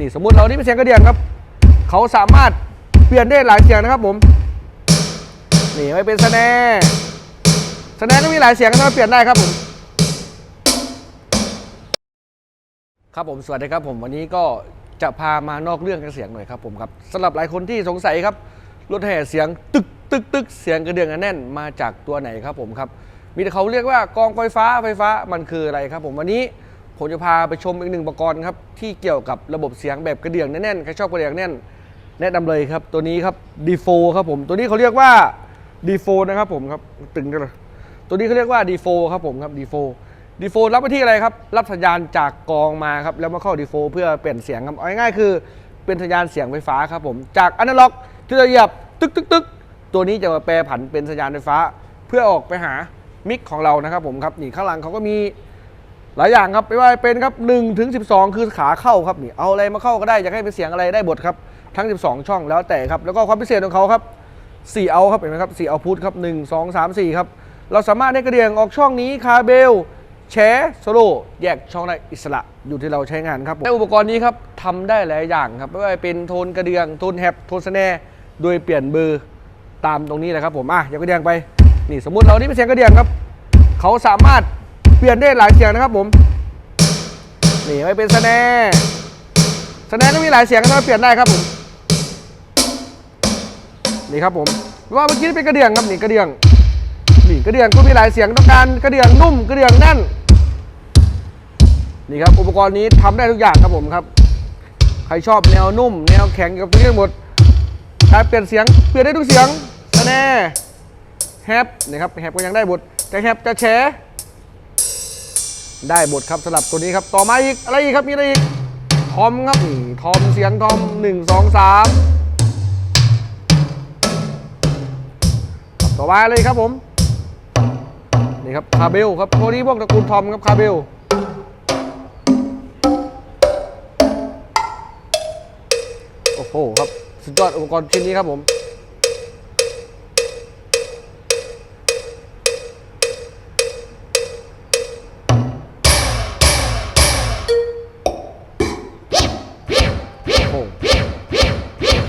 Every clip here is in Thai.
นี่สมมุติเรานี่เป็นเสียงกระเดื่องครับ เขาสามารถเปลี่ยนได้หลายเสียงนะครับผม นี่ไม่เป็นสแนร์สแนร์ก็มีหลายเสียงนะครับเปลี่ยนได้ครับผมครับผมสวัสดีครับผมวันนี้ก็จะพามานอกเรื่องกันเสียงหน่อยครับผมครับสำหรับหลายคนที่สงสัยครับรถแห่เสียงตึกตึกตึกเสียงกระเดื่องอันแน่นมาจากตัวไหนครับผมครับมีแต่เขาเรียกว่ากองไฟฟ้าไฟฟ้ามันคืออะไรครับผมวันนี้ ผมจะพาไปชมอีกหนึ่งอุปกรณ์ครับที่เกี่ยวกับระบบเสียงแบบกระเดื่องแน่นๆใครชอบกระเดื่องแน่นแนะนำเลยครับ ตัวนี้ครับ D4 ครับผม ตัวนี้เขาเรียกว่า D4 นะครับผมครับตึงกันเลยตัวนี้เขาเรียกว่า D4 ครับผมครับ D4 D4 รับไปที่อะไรครับ รับสัญญาณจากกองมาครับแล้วมาเข้า D4 เพื่อเปลี่ยนเสียงครับเอาง่ายๆคือเป็นสัญญาณเสียงไฟฟ้าครับผมจากอนาล็อกที่เราเหยียบตึกตึกตึกตัวนี้จะมาแปลผันเป็นสัญญาณไฟฟ้า เพื่อออกไปหามิกของเรานะครับผมครับนี่ข้างหลังเขาก็มี หลายอย่างครับไม่ว่าเป็นครับ1ถึง12 คือขาเข้าครับนี่เอาอะไรมาเข้าก็ได้อยากให้เป็นเสียงอะไรได้หมดครับทั้ง 12 ช่องแล้วแต่ครับแล้วก็ความพิเศษของเขาครับ4เอาครับเห็นไหมครับ4เอาพุทครับ1 2 3 4ครับเราสามารถได้กระเดียงออกช่องนี้คาเบลแชร์โซโล่แยกช่องได้อิสระอยู่ที่เราใช้งานครับผมและอุปกรณ์นี้ครับทำได้หลายอย่างครับไม่ว่าเป็นโทนกระเดียงโทนแฮปโทนสแนร์โดยเปลี่ยนเบอร์ตามตรงนี้แหละครับผมอะอยากกระเดียงไปนี่สมมุติเรานี่เป็นเสียงกระเดียงครับ เขาสามารถ เปลี่ยนได้หลายเสียงนะครับผมนี่ไม่เป็นสแนร์สแนร์ก็มีหลายเสียงนะครับเปลี่ยนได้ครับผมนี่ครับผมว่าเมื่อกี้เป็นกระเดื่องครับนี่กระเดื่องนี่กระเดื่องก็มีหลายเสียงต้องการกระเดื่องนุ่มกระเดื่องแน่นนี่ครับอุปกรณ์นี้ทำได้ทุกอย่างครับผมครับ ใครชอบแนวนุ่ม แนวแข็งกับตัวนี้หมดการเปลี่ยนเสียงเปลี่ยนได้ทุกเสียงสแนร์แฮปนี่ครับแฮปก็ยังได้หมดจะแฮปจะแชร์ ได้บทครับสำหรับตัวนี้ครับ ต่อมาอีกอะไรอีกครับมีอะไรอีกทอมครับนี่ทอมเสียงทอมหนึ่งสองสามต่อมาเลยครับผมนี่ครับคาเบลครับตัวนี้พวกตระกูลทอมครับคาเบลโอ้โหครับสุดยอดอุปกรณ์ชิ้นนี้ครับผม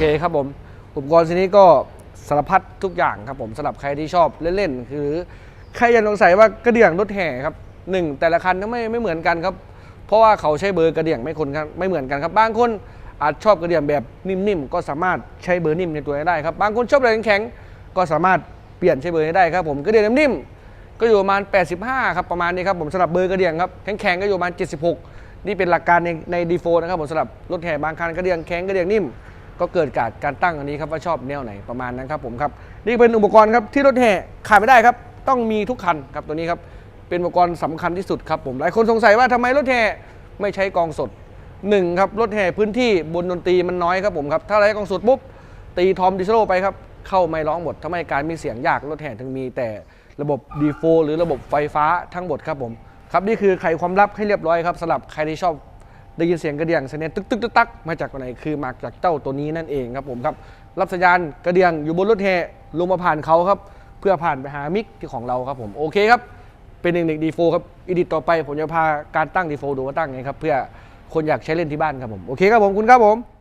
เคครับผมอุปกรณ์ชนนี้ก็สารพัดทุกอย่างครับผมสำหรับใครที่ชอบเล่นๆคือใครยังสงสัยว่ากระเดื่องรถแห่ครับหนึ่งแต่ละคันก็ไม่ไม่เหมือนกันครับ เพราะว่าเขาใช้เบอร์กระเดื่องไม่คนกันไม่เหมือนกันครับบางคนอาจชอบกระเดื่องแบบนิ่มๆก็สามารถใช้เบอร์นิ่มในตัวได้ครับบางคนชอบอะไรแข็งๆก็สามารถเปลี่ยนใช้เบอร์ให้ได้ครับผมกระเดื่องนิ่มๆก็อยู่ประมาณ 85ครับประมาณนี้ครับผมสำหรับเบอร์กระเดื่องครับแข็งๆก็อยู่ประมาณ 76 นี่เป็นหลักการในในดีโฟนะครับผมสำหรับรถแห่บางคันกระเดื่องแข็งกระเดื่องนิ่ม ก็เกิดจากการตั้งอันนี้ครับว่าชอบแนวไหนประมาณนั้นครับผมครับนี่เป็นอุปกรณ์ครับที่รถแห่ขาดไม่ได้ครับ ต้องมีทุกคันครับตัวนี้ครับเป็นอุปกรณ์สำคัญที่สุดครับผมหลายคนสงสัยว่าทำไมรถแห่ไม่ใช้กองสดหนึ่งครับรถแห่พื้นที่บนดนตรีมันน้อยครับผมครับถ้าใช้กองสดปุ๊บตีทอมดิสโลไปครับเข้าไม่ร้องหมดทำไมการมีเสียงยากรถแห่ถึงมีแต่ระบบดีโฟหรือระบบไฟฟ้าทั้งหมดครับผมครับนี่คือไขความลับให้เรียบร้อยครับสำหรับใครที่ชอบ ได้ยินเสียงกระเดียงเสยงตึกตึกตึกตักมาจากไหนคือมาจากเจ้าตัวนี้นั่นเองครับผมครับรับสัญญาณกระเดียงอยู่บนรถแห่ลงมาผ่านเขาครับเพื่อผ่านไปหามิกที่ของเราครับผมโอเคครับเป็นหนึ่งหนึ่งดีโฟครับอีดิตต่อไปผมจะพาการตั้งดีโฟดูว่าตั้งไงครับเพื่อคนอยากใช้เล่นที่บ้านครับผมโอเคครับผมคุณครับผม